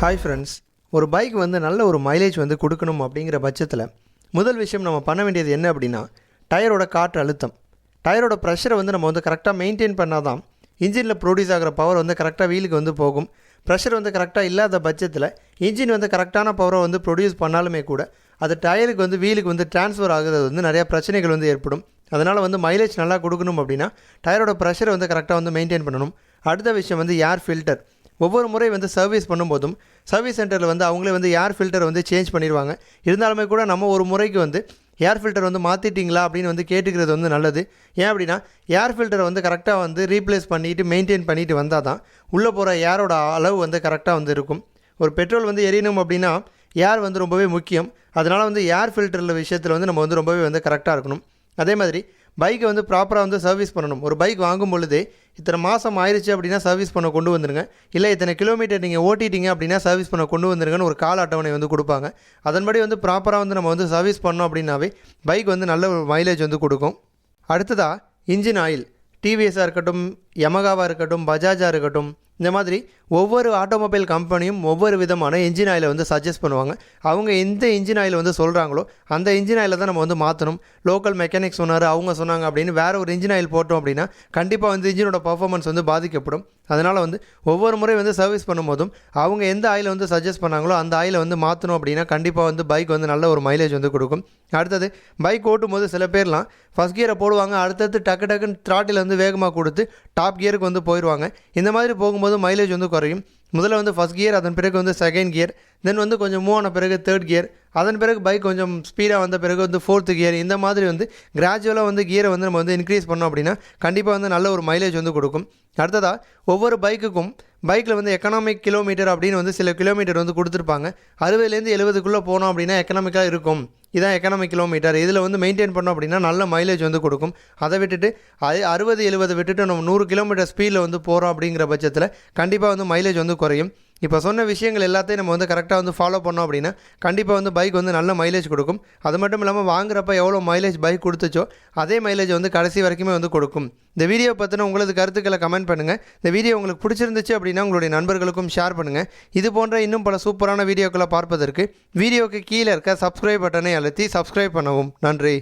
Hi friends ஒரு bike வந்து நல்ல ஒரு மைலேஜ் வந்து கொடுக்கணும் அப்படிங்கிற பட்சத்தில் முதல் விஷயம் நம்ம பண்ண வேண்டியது என்ன அப்படின்னா டயரோட காற்று அழுத்தம். டயரோட ப்ரெஷரை வந்து நம்ம வந்து கரெக்டாக மெயின்டைன் பண்ணால் தான் இன்ஜினில் ப்ரொடியூஸ் ஆகிற பவர் வந்து கரெக்டாக வீலுக்கு வந்து போகும். ப்ரெஷர் வந்து கரெக்டாக இல்லாத பட்சத்தில் இன்ஜின் வந்து கரெக்டான பவரை வந்து ப்ரொடியூஸ் பண்ணாலுமே கூட அது டயருக்கு வந்து வீலுக்கு வந்து ட்ரான்ஸ்ஃபர் ஆகுறது வந்து நிறையா பிரச்சனைகள் வந்து ஏற்படும். அதனால் வந்து மைலேஜ் நல்லா கொடுக்கணும் அப்படின்னா டயரோட ப்ரெஷரை வந்து கரெக்டாக வந்து மெயின்டைன் பண்ணணும். அடுத்த விஷயம் வந்து ஏர் ஃபில்டர் ஒவ்வொரு முறை வந்து சர்வீஸ் பண்ணும்போதும் சர்வீஸ் சென்டரில் வந்து அவங்களே வந்து ஏர் ஃபில்டர் வந்து சேஞ்ச் பண்ணிடுவாங்க. இருந்தாலுமே கூட நம்ம ஒரு முறைக்கு வந்து ஏர் ஃபில்டர் வந்து மாற்றிட்டீங்களா அப்படின்னு வந்து கேட்டுக்கிறது வந்து நல்லது. ஏன் அப்படின்னா ஏர் ஃபில்டரை வந்து கரெக்டாக வந்து ரீப்ளேஸ் பண்ணிவிட்டு மெயின்டைன் பண்ணிவிட்டு வந்தால் தான் உள்ளே போகிற ஏரோட அளவு வந்து கரெக்டாக வந்து இருக்கும். ஒரு பெட்ரோல் வந்து எரியணும் அப்படின்னா ஏர் வந்து ரொம்பவே முக்கியம். அதனால் வந்து ஏர் ஃபில்டரில் விஷயத்தில் வந்து நம்ம வந்து ரொம்பவே வந்து கரெக்டாக இருக்கணும். அதே மாதிரி பைக்கை வந்து ப்ராப்பராக வந்து சர்வீஸ் பண்ணணும். ஒரு பைக் வாங்கும் பொழுதே இத்தனை மாதம் ஆயிடுச்சு அப்படின்னா சர்வீஸ் பண்ண கொண்டு வந்துருங்க. இல்லை இத்தனை கிலோமீட்டர் நீங்கள் ஓட்டிட்டீங்க அப்படின்னா சர்வீஸ் பண்ண கொண்டு வந்துருங்கன்னு ஒரு கால அட்டவணை வந்து கொடுப்பாங்க. அதன்படி வந்து ப்ராப்பராக வந்து நம்ம வந்து சர்வீஸ் பண்ணோம் அப்படின்னாவே பைக் வந்து நல்ல ஒரு மைலேஜ் வந்து கொடுக்கும். அடுத்ததாக இன்ஜின் ஆயில் டிவிஎஸ்ஸாக இருக்கட்டும் யமகாவாக இருக்கட்டும் பஜாஜாக இருக்கட்டும் இந்த மாதிரி ஒவ்வொரு ஆட்டோமொபைல் கம்பெனியும் ஒவ்வொரு விதமான இன்ஜின் ஆயிலை வந்து சஜஸ்ட் பண்ணுவாங்க. அவங்க எந்த இன்ஜின் ஆயில் வந்து சொல்கிறாங்களோ அந்த இன்ஜின் ஆயிலை தான் நம்ம வந்து மாற்றணும் லோக்கல் மெக்கானிக் சொன்னார் அவங்க சொன்னாங்க அப்படின்னு வேறு ஒரு இன்ஜின் ஆயில் போட்டோம் அப்படின்னா கண்டிப்பாக வந்து இன்ஜினோட பர்ஃபார்மன்ஸ் வந்து பாதிக்கப்படும். அதனால் வந்து ஒவ்வொரு முறை வந்து சர்வீஸ் பண்ணும்போதும் அவங்க எந்த ஆயில் வந்து சஜஸ்ட் பண்ணாங்களோ அந்த ஆயிலை வந்து மாற்றணும் அப்படின்னா கண்டிப்பாக வந்து பைக் வந்து நல்ல ஒரு மைலேஜ் வந்து கொடுக்கும். அடுத்தது பைக் ஓட்டும் போது சில பேர்லாம் ஃபஸ்ட் கியரை போடுவாங்க அடுத்தது டக்கு டக்குன்னு த்ராட்டில் வந்து வேகமாக கொடுத்து டாப் கியருக்கு வந்து போயிடுவாங்க இந்த மாதிரி போகும்போது மைலேஜ் வந்து குறையும். முதல்ல வந்து ஃபஸ்ட் கியர் அதன் பிறகு வந்து செகண்ட் கியர் தென் வந்து கொஞ்சம் மூவ் ஆன பிறகு தேர்ட் கியர் அதன் பிறகு பைக் கொஞ்சம் ஸ்பீடாக வந்த பிறகு வந்து ஃபோர்த்து கியர் இந்த மாதிரி வந்து கிராஜுவலாக வந்து கியரை வந்து நம்ம வந்து இன்க்ரீஸ் பண்ணோம் அப்படின்னா கண்டிப்பாக வந்து நல்ல ஒரு மைலேஜ் வந்து கொடுக்கும். அடுத்ததாக ஒவ்வொரு பைக்குக்கும் பைக்கில் வந்து எக்கனாமிக் கிலோமீட்டர் அப்படின்னு வந்து சில கிலோமீட்டர் வந்து கொடுத்துருப்பாங்க. அறுபதுலேருந்து எழுபதுக்குள்ளே போனோம் அப்படின்னா எக்கனாமிக்காக இருக்கும். இதான் எக்கனாமிக் கிலோமீட்டர் இதில் வந்து மெயின்டைன் பண்ணோம் அப்படின்னா நல்ல மைலேஜ் வந்து கொடுக்கும். அதை விட்டுட்டு அது அறுபது எழுபது விட்டுட்டு நம்ம நூறு கிலோமீட்டர் ஸ்பீடில் வந்து போகிறோம் அப்படிங்கிற பட்சத்தில் கண்டிப்பாக வந்து மைலேஜ் வந்து குறையும். இப்போ சொன்ன விஷயங்கள் எல்லாத்தையும் நம்ம வந்து கரெக்டாக வந்து ஃபாலோ பண்ணோம் அப்படின்னா கண்டிப்பாக வந்து பைக் வந்து நல்ல மைலேஜ் கொடுக்கும். அது மட்டும் இல்லாமல் வாங்குறப்ப எவ்வளோ மைலேஜ் பைக் கொடுத்துச்சோ அதே மைலேஜ் வந்து கடைசி வரைக்குமே வந்து கொடுக்கும். இந்த வீடியோ பற்றின உங்களது கருத்துக்களை கமெண்ட் பண்ணுங்கள் இந்த வீடியோ உங்களுக்கு பிடிச்சிருந்துச்சு அப்படின்னா உங்களுடைய நண்பர்களுக்கும் ஷேர் பண்ணுங்கள் இது போன்ற இன்னும் பல சூப்பரான வீடியோக்களை பார்ப்பதற்கு வீடியோக்கு கீழே இருக்க சப்ஸ்கிரைப் பட்டனை அழுத்தி சப்ஸ்கிரைப் பண்ணவும். நன்றி.